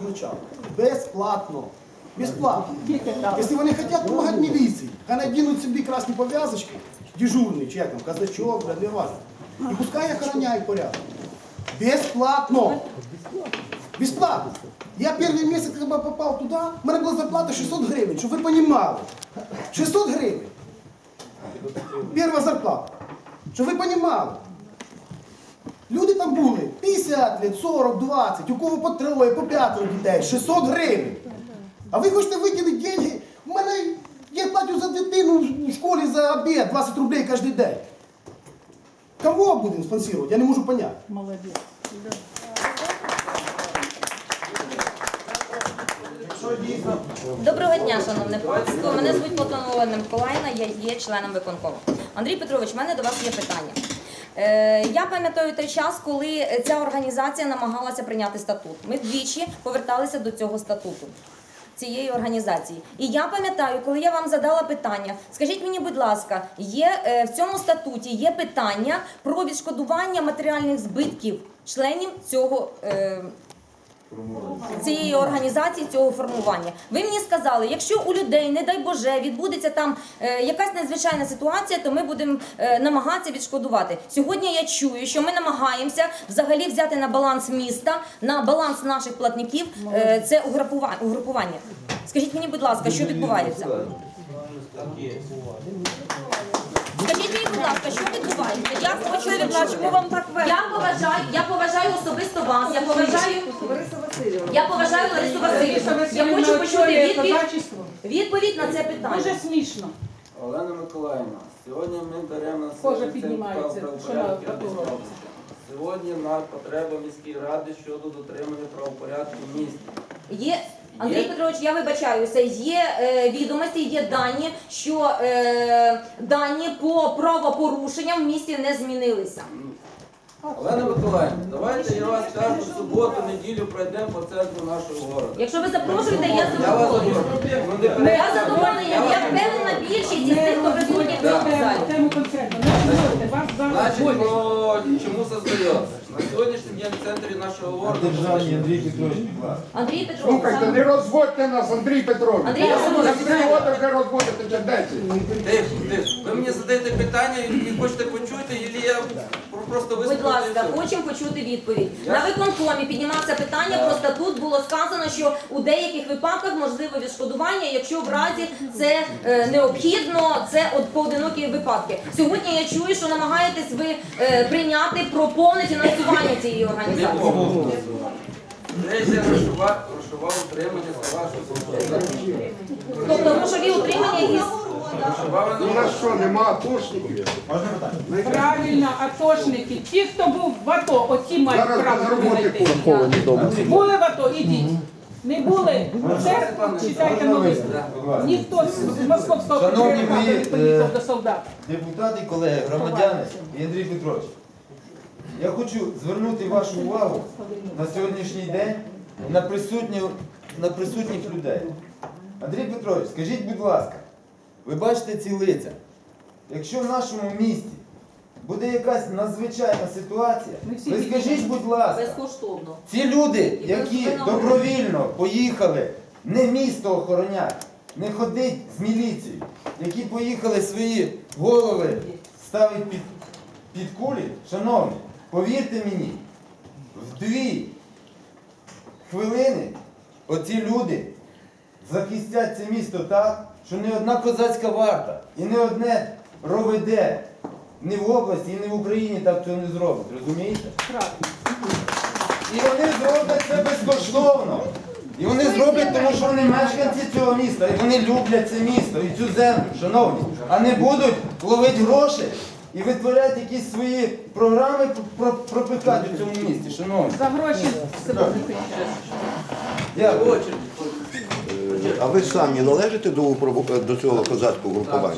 своїх. Безплатно. Безплатно. Якщо вони хочуть допомагати міліції, хай надінуть собі красні пов'язочки, дежурний, чи як там, казачок, бля, не важно. І пускай охороняють порядок. Безплатно. Бесплатно. Я первый месяц, когда попал туда, у мене була зарплата 600 гривень, щоб ви розуміли. 600 гривень. Перша зарплата. Щоб ви розуміли. Люди там були 50 лет, 40, 20, у кого по троє, по п'ятеро дітей, 600 гривень. А ви хочете виділити деньги? У мене я платю за дитину в школі за обід 20 рублей кожен день. Кого будемо спонсировать? Я не можу поняти. Доброго дня, шановне панство. Мене звуть Платонова Олена Миколаївна, я є членом виконкому. Андрій Петрович, в мене до вас є питання. Е, я пам'ятаю той час, коли ця організація намагалася прийняти статут. Ми двічі поверталися до цього статуту. Цієї організації. І я пам'ятаю, коли я вам задала питання, скажіть мені, будь ласка, є е, в цьому статуті є питання про відшкодування матеріальних збитків членів цього е, цієї організації, цього формування. Ви мені сказали, якщо у людей, не дай Боже, відбудеться там е, якась надзвичайна ситуація, то ми будемо е, намагатися відшкодувати. Сьогодні я чую, що ми намагаємося взагалі взяти на баланс міста, на баланс наших платників е, це угрупування. угрупування. Скажіть мені, будь ласка, що відбувається? Будь ласка, що відбувається? Я хочу чому вам так я поважаю, я поважаю особисто вас. Я поважаю я поважаю Ларису Васильівну. Я хочу почути відповідь, відповідь на це питання. Дуже смішно. Олена Миколаївна, сьогодні ми беремо на Кожа себе піднімається, безпеки. Сьогодні на потреба міської ради щодо дотримання правопорядку в місті. Є Андрій Є? Петрович, я вибачаюся. Є е, відомості, є дані, що е, дані по правопорушенням в місті не змінилися. Олена Миколаївна, давайте я вас кажу, в суботу, неділю пройдемо по центру нашого города. Якщо ви запрошуєте, я Я вас задоволена. ну, не Я задоволена, я впевнена більшість із тих, хто присутній в цьому залі. Тему конкретно. Не вас зараз Значить, болять. про чому создается. На сьогоднішній день в центрі нашого города Державні Андрій Петрович. Андрій Петрович, Слухайте, не розводьте нас, Андрій Петрович. Андрій Петрович, Я три роки розводите тенденції. Тихо, тихо. Ви мені задаєте питання і хочете почути, і я просто Будь ласка, хочемо почути відповідь. На виконкомі піднімався питання про статут. Було сказано, що у деяких випадках можливе відшкодування, якщо в разі це е, необхідно, це от поодинокі випадки. Сьогодні я чую, що намагаєтесь ви е, прийняти про повне фінансування цієї організації. Грошова, грошова утримання за вашу Тобто грошові утримання із Грошова У нас що, нема атошників? Правильно, атошники. Ті, хто був в АТО, оті мають Зараз право без роботи. Були в АТО, ідіть. Не були, це читайте новини. Ніхто з московського Шановні патріархату мої, не поїхав е, до солдат. Депутати, колеги, громадяни і Андрій Петрович. Я хочу звернути вашу увагу на сьогоднішній день на, присутні, на присутніх людей. Андрій Петрович, скажіть, будь ласка, ви бачите ці лиця? Якщо в нашому місті буде якась надзвичайна ситуація, ви скажіть, будь ласка, безкоштовно. Ці люди, які добровільно поїхали не місто охороняти, не ходить з міліцією, які поїхали свої голови ставити під, під кулі, шановні, повірте мені, в дві хвилини оці люди захистять це місто так, що не одна козацька варта і не одне РОВД ні в області, і не в Україні так цього не зробить, розумієте? І вони зроблять це безкоштовно. І вони зроблять, тому що вони мешканці цього міста, і вони люблять це місто і цю землю, шановні, а не будуть ловити гроші і витворяти якісь свої програми про- пропихати в цьому місті, шановні. За гроші себе прийшли. Дякую. Очередь. А ви самі належите до, упро- до цього козацького групування?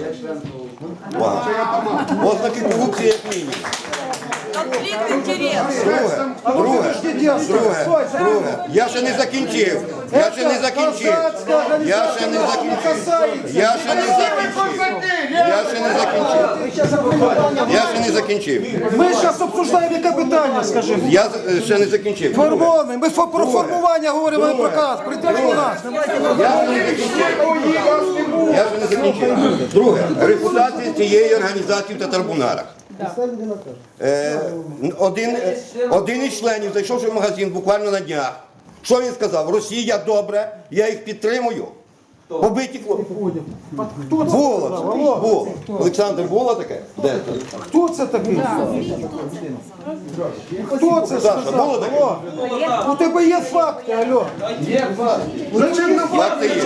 Вау. Ознаки корупції як мінімум. Друге, друге, друге, друге. Я ще не закінчив. Я ще не закінчив. Я ще не закінчив. Я ще не закінчив. Я ще не закінчив. Я ще не закінчив. Ми зараз обсуждаємо яке питання, скажи. Я ще не закінчив. Формований. Ми про формування говоримо, а не про каз. Притягніть нас. Я ще не закінчив. Друге, репутація цієї організації в Татарбунарах. Е, один, е, один із членів, зайшовши в магазин буквально на днях. Що він сказав? Росія добре, я їх підтримую. Побиті хлопці. Хто це, було. Олександр, було таке? Де це? Хто це такий? Хто це Саша, було таке? Алло. У тебе є факти, алло. Як це є?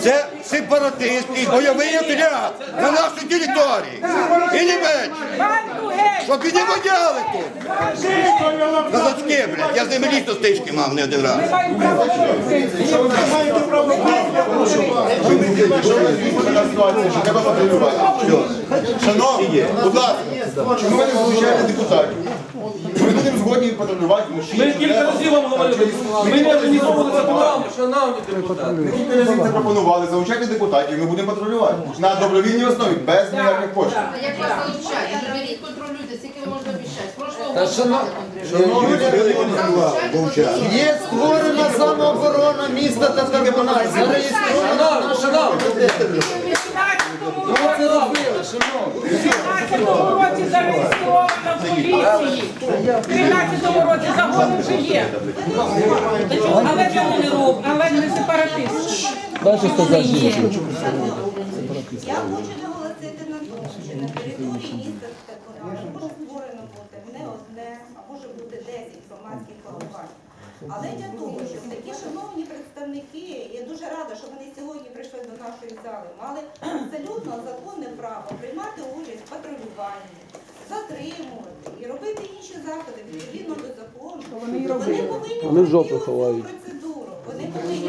Це сепаратистський бойовий отряд на нашій території. І не менше. Щоб і не водяли тут. Казачки, блядь, я з ними літо стежки мав не один раз. Шановні, будь ласка, чому ви не депутатів? Ми будемо згодні патрулювати мужчин. Ми кілька разів вам говорили. Ми не організовували патрулювання. Шановні депутати. Ми кілька разів запропонували залучати депутатів, ми будемо патрулювати. На добровільній основі, без ніяких коштів. А як вас залучають? Беріть, контролюйте, скільки ви можете обіцяти. Та шановні, Є створена самооборона міста Татарбунар. Зареєстрована. шановні, шановні. У 15-му році зареєстровано в поліції. В 13-му році загон вже є. Але це не роб, але не сепаратисти. Це є. Я хочу наголосити на тому, що на території міста Степана може створено бути не одне, а може бути 10 громадських формувань. Але для того, щоб такі шановні представники, я дуже рада, що вони сьогодні прийшли до нашої зали, мали абсолютно законне право приймати участь в патрулюванні, затримувати і робити інші заходи відповідно до закону. Вони, повинні пройти цю процедуру. Вони повинні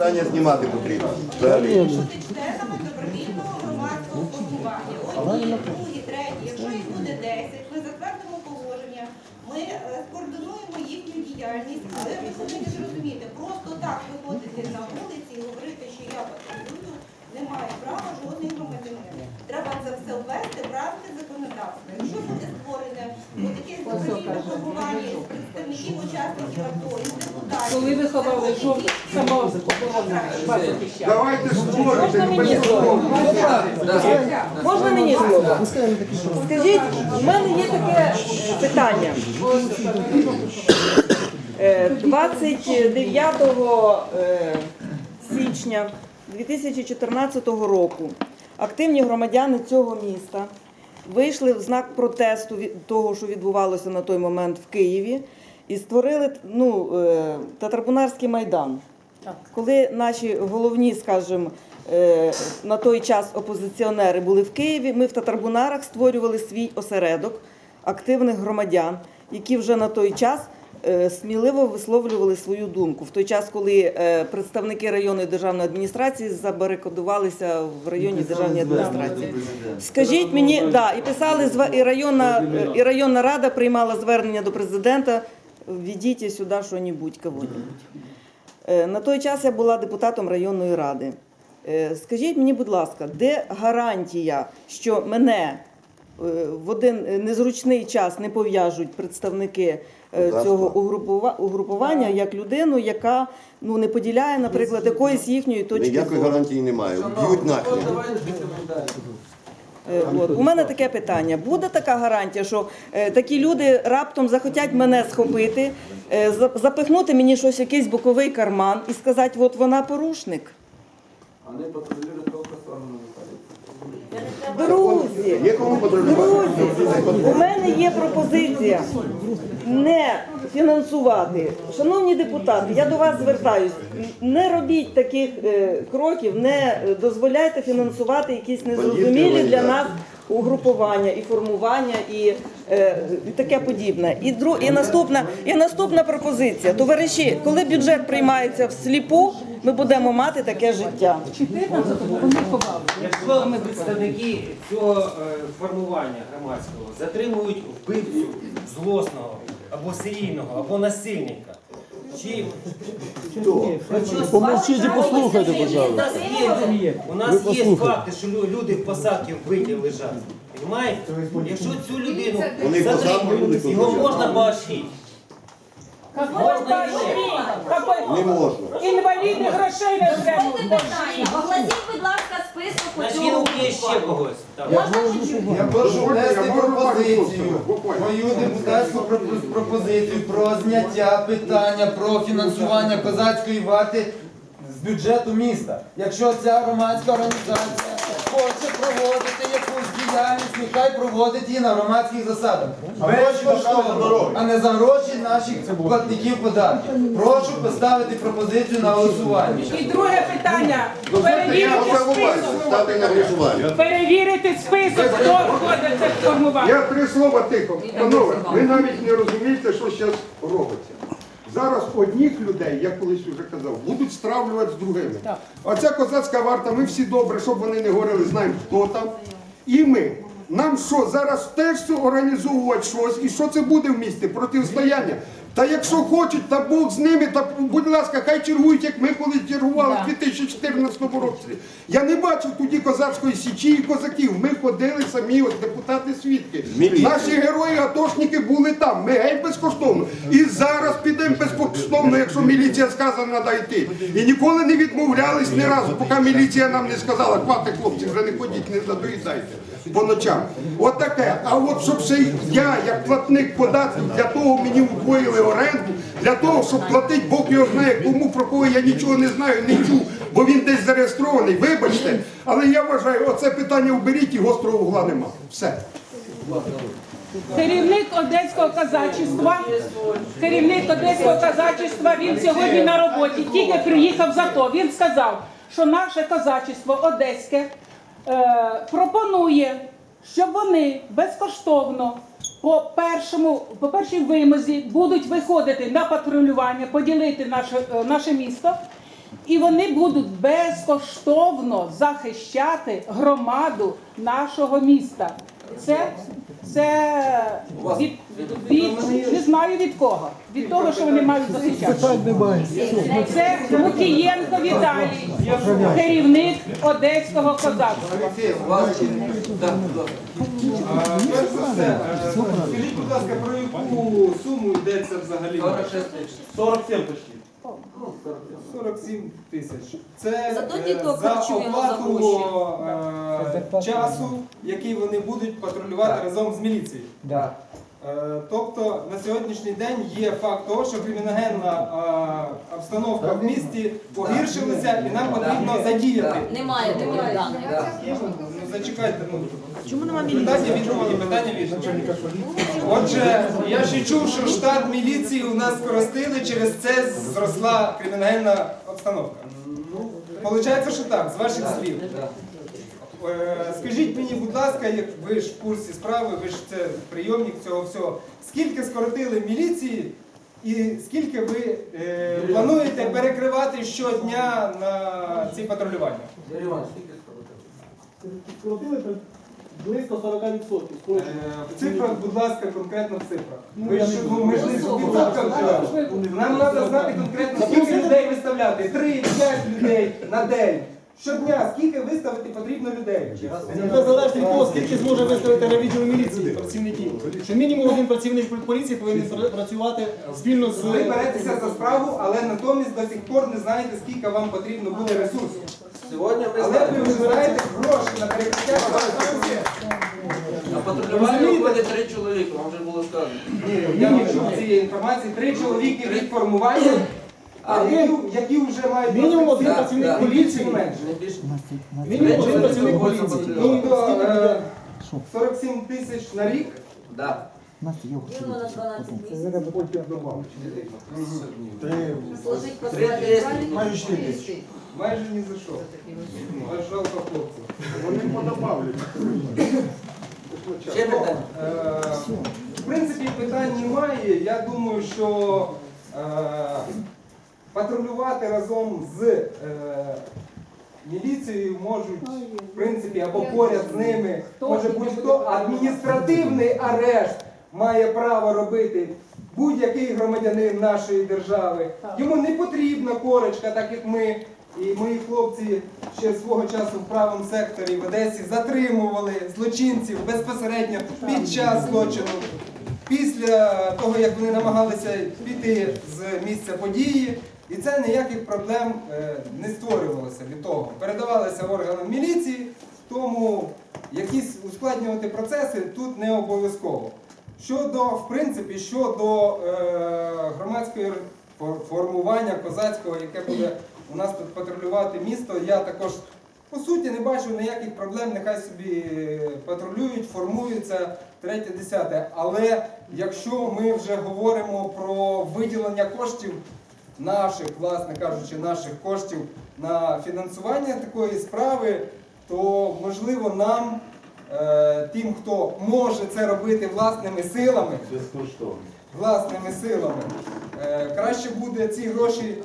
питання знімати потрібно. Взагалі. членами добровільного громадського формування. Одні, другі, треті. Якщо їх буде 10, ми затвердимо положення, ми е, скоординуємо їхню діяльність, але ви повинні зрозуміти, просто так виходити на вулиці і говорити, що я патрулюю, немає права жодної громадянин. Треба це все ввести в рамки законодавства. Якщо буде створене таке добровільне з представників учасників АТО, депутатів, Коли ви ховали, що самооборона вас захищає? давайте створюйте. Можна мені слово? Скажіть, в мене є таке е, питання. Е, 29 е, січня 2014 року активні громадяни цього міста вийшли в знак протесту від того, що відбувалося на той момент в Києві, і створили ну, е, Татарбунарський майдан. Коли наші головні, скажімо, е, на той час опозиціонери були в Києві, ми в Татарбунарах створювали свій осередок активних громадян, які вже на той час сміливо висловлювали свою думку. В той час, коли е, представники районної державної адміністрації забарикадувалися в районній державній адміністрації. Скажіть мені, да, і писали і районна, е, і районна рада приймала звернення до президента. Введіть сюди що-небудь, кого-небудь. Е, На той час я була депутатом районної ради. Е, Скажіть мені, будь ласка, де гарантія, що мене е, в один е, незручний час не пов'яжуть представники е, цього угрупування як людину, яка ну не поділяє, наприклад, якоїсь їхньої точки Ніякої гарантії немає. Б'ють нахрен. Е, От. У мене таке питання. Буде така гарантія, що е, такі люди раптом захотять мене схопити, е, запихнути мені щось, якийсь боковий карман і сказати, от вона порушник. Тільки сторону Друзі, друзі, у мене є пропозиція не фінансувати. Шановні депутати, я до вас звертаюсь. Не робіть таких е, кроків, не дозволяйте фінансувати якісь незрозумілі для нас угрупування і формування і, е, і таке подібне. І, дру, і, наступна, і наступна пропозиція. Товариші, коли бюджет приймається всліпу, ми будемо мати таке життя. Якщо представники цього е, формування громадського затримують вбивцю злосного або серійного, або насильника, Чим? Помовчіть і послухайте, У пожалуйста. нас є, у Ви нас є послухайте. факти, що лю- люди в посадці в биті лежать. Понимаєте? Якщо цю людину Вони посадку його можна поощрити. Какой Можно? Какой Не можна. Інваліди грошей не треба. питання. Огласіть, будь ласка, список у є ще когось. Можна чуть-чуть? Я прошу Дозвольте, внести пропозицію, мою депутатську пропо- пропозицію про зняття питання про фінансування козацької варти з бюджету міста. Якщо ця громадська організація хоче проводити нехай проводить її на громадських засадах. Безкоштовно, а не за гроші наших платників податків. Прошу поставити пропозицію на голосування. І друге питання. Перевірити список. Ставте на голосування. Перевірити список, хто входить це формування. Я три слова тихо. Панове, ви навіть не розумієте, що зараз робиться. Зараз одних людей, я колись вже казав, будуть стравлювати з другими. Оця козацька варта, ми всі добре, щоб вони не говорили, знаємо, хто там. І ми. Нам що, зараз теж це організовувати щось, і що це буде в місті? Протистояння. Та якщо хочуть, та Бог з ними, та будь ласка, хай чергують, як ми колись чергували в 2014 році. Я не бачив тоді козацької січі і козаків. Ми ходили самі, от депутати свідки. Міліція. Наші герої атошники були там. Ми геть безкоштовно. І зараз підемо безкоштовно, якщо міліція сказана, треба йти. І ніколи не відмовлялись ні разу, поки міліція нам не сказала, хватить хлопці, вже не ходіть, не задоїдайте по ночам. От таке. А от щоб ще я, як платник податків, для того мені удвоїли оренду, для того, щоб платити, Бог його знає, кому про кого я нічого не знаю, не чув, бо він десь зареєстрований. Вибачте, але я вважаю, оце питання уберіть і гострого угла нема. Все. Керівник Одеського казачества, керівник Одеського казачества, він сьогодні на роботі, тільки приїхав за то. Він сказав, що наше казачество Одеське пропонує, щоб вони безкоштовно по першому, по першій вимозі будуть виходити на патрулювання, поділити наше, е, наше місто. І вони будуть безкоштовно захищати громаду нашого міста. Це, це від, від, не знаю від кого. Від того, що вони мають захищати. Це Лукієнко Віталій, керівник Одеського козацтва. Перш за все, е, скажіть, будь ласка, про яку суму йдеться взагалі? 47 почти. 47 тисяч. Це Зато е, діток за харчуємо за оплату е, часу, який вони будуть патрулювати разом з міліцією. Да. Е, Тобто на сьогоднішній день є факт того, що криміногенна е, обстановка в місті погіршилася і нам потрібно задіяти. Немає таких даних. Ну, зачекайте, ну. Чому немає Питання відповіді, питання відповіді. Отже, я ще чув, що штат міліції у нас скоростили, через це зросла кримінальна обстановка. Получається, що так, з ваших слів. Е, Скажіть мені, будь ласка, як ви ж в курсі справи, ви ж це прийомник цього всього. Скільки скоротили міліції і скільки ви е, плануєте перекривати щодня на ці патрулювання? Скоротили? Близько 40%. Е, В цифрах, будь ласка, конкретно в цифрах. Ми ж, ну, ми ж не в відсотках живемо. Нам треба знати конкретно, скільки людей виставляти. Три, п'ять людей на день. Щодня, скільки виставити потрібно людей? Це залежить від того, скільки зможе виставити на відділ міліції працівників. Що мінімум один працівник поліції повинен пр- працювати спільно з Ви беретеся за справу, але натомість до сих пор не знаєте, скільки вам потрібно буде ресурсів. Сьогодні ми Але ви вибираєте гроші на перекриття. На патрулювання виходить три чоловіка, вам вже було сказано. Ні, я не чув цієї інформації. Три чоловіки від формування, а які, які вже мають Мінімум один Да, працівник поліції. менше. Не більше. Мінімум один працівник поліції. Ну, то, е, 47 тисяч на рік. Да. Ділимо на 12 місяців. Сложить по Три тисячі. Майже 4 тисячі. Майже ні за що. Аж жалко хлопців. Вони подобавлять. Ще питання. Е, В принципі, питань немає. Я думаю, що е, патрулювати разом з е, міліцією можуть, в принципі, або поряд з ними, може будь-хто. Адміністративний арешт має право робити будь-який громадянин нашої держави. Йому не потрібна корочка, так як ми. І мої хлопці ще свого часу в правому секторі в Одесі затримували злочинців безпосередньо під час злочину. Після того, як вони намагалися піти з місця події, і це ніяких проблем е, не створювалося від того. Передавалися органам міліції, тому якісь ускладнювати процеси тут не обов'язково. Щодо, в принципі, щодо е, громадської формування козацького, яке буде у нас тут патрулювати місто, я також по суті не бачу ніяких проблем, нехай собі патрулюють, формуються третє, десяте. Але якщо ми вже говоримо про виділення коштів наших, власне кажучи, наших коштів на фінансування такої справи, то можливо нам, е, тим, хто може це робити власними силами, власними силами, е, краще буде ці гроші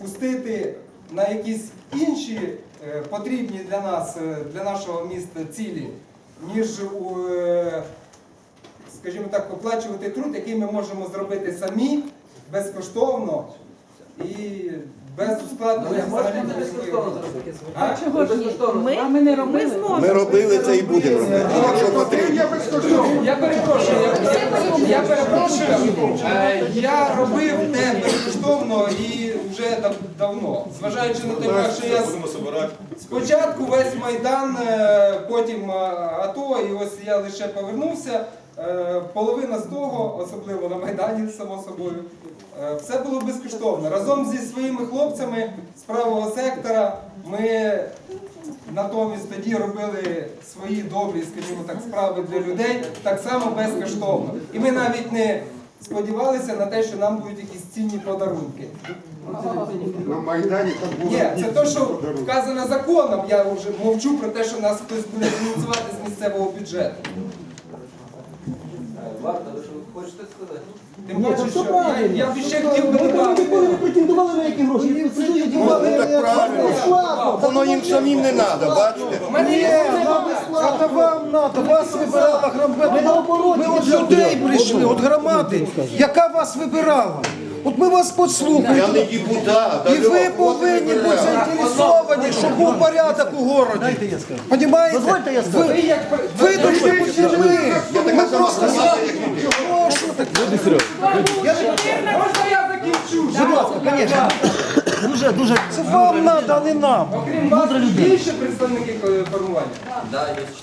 пустити на якісь інші е, потрібні для нас, е, для нашого міста цілі, ніж е, скажімо так, оплачувати труд, який ми можемо зробити самі безкоштовно і без ускладнення взагалі. А чого ж ні? Ми не робили? Ми робили це і будемо робити, якщо потрібно. Я безкоштовно. Я перепрошую, я, я перепрошую. Е, Я робив те безкоштовно і вже дав- давно. Зважаючи на те, що я з- спочатку весь майдан, е, потім е, АТО, і ось я лише повернувся. Е, Половина з того, особливо на Майдані, само собою, е, все було безкоштовно. Разом зі своїми хлопцями з правого сектора ми натомість тоді робили свої добрі, скажімо так, справи для людей так само безкоштовно. І ми навіть не сподівалися на те, що нам будуть якісь цінні подарунки. На Майдані там було. Ні, це те, що вказано законом. Я вже мовчу про те, що нас хтось буде фінансувати з місцевого бюджету. Варта, ви що сказати? Тим паче, що я, я б ще хотів би додати. претендували на які гроші. Ну так правильно. Воно їм самим не треба, бачите? Є Це вам надо, вас вибирала громада. Ми от людей прийшли, от громади, яка вас вибирала. От ми вас Я послухаємо. не депутат. І ви повинні бути заінтересовані, щоб був порядок у городі. Понімаєте? Дозвольте я скажу. Ви, ви дуже бути ми. Ми просто за. О, що таке? Можна я закінчу? Будь ласка, звісно. Дуже, дуже. Це вам треба, а не нам. Окрім вас, більше представники формування? Да, є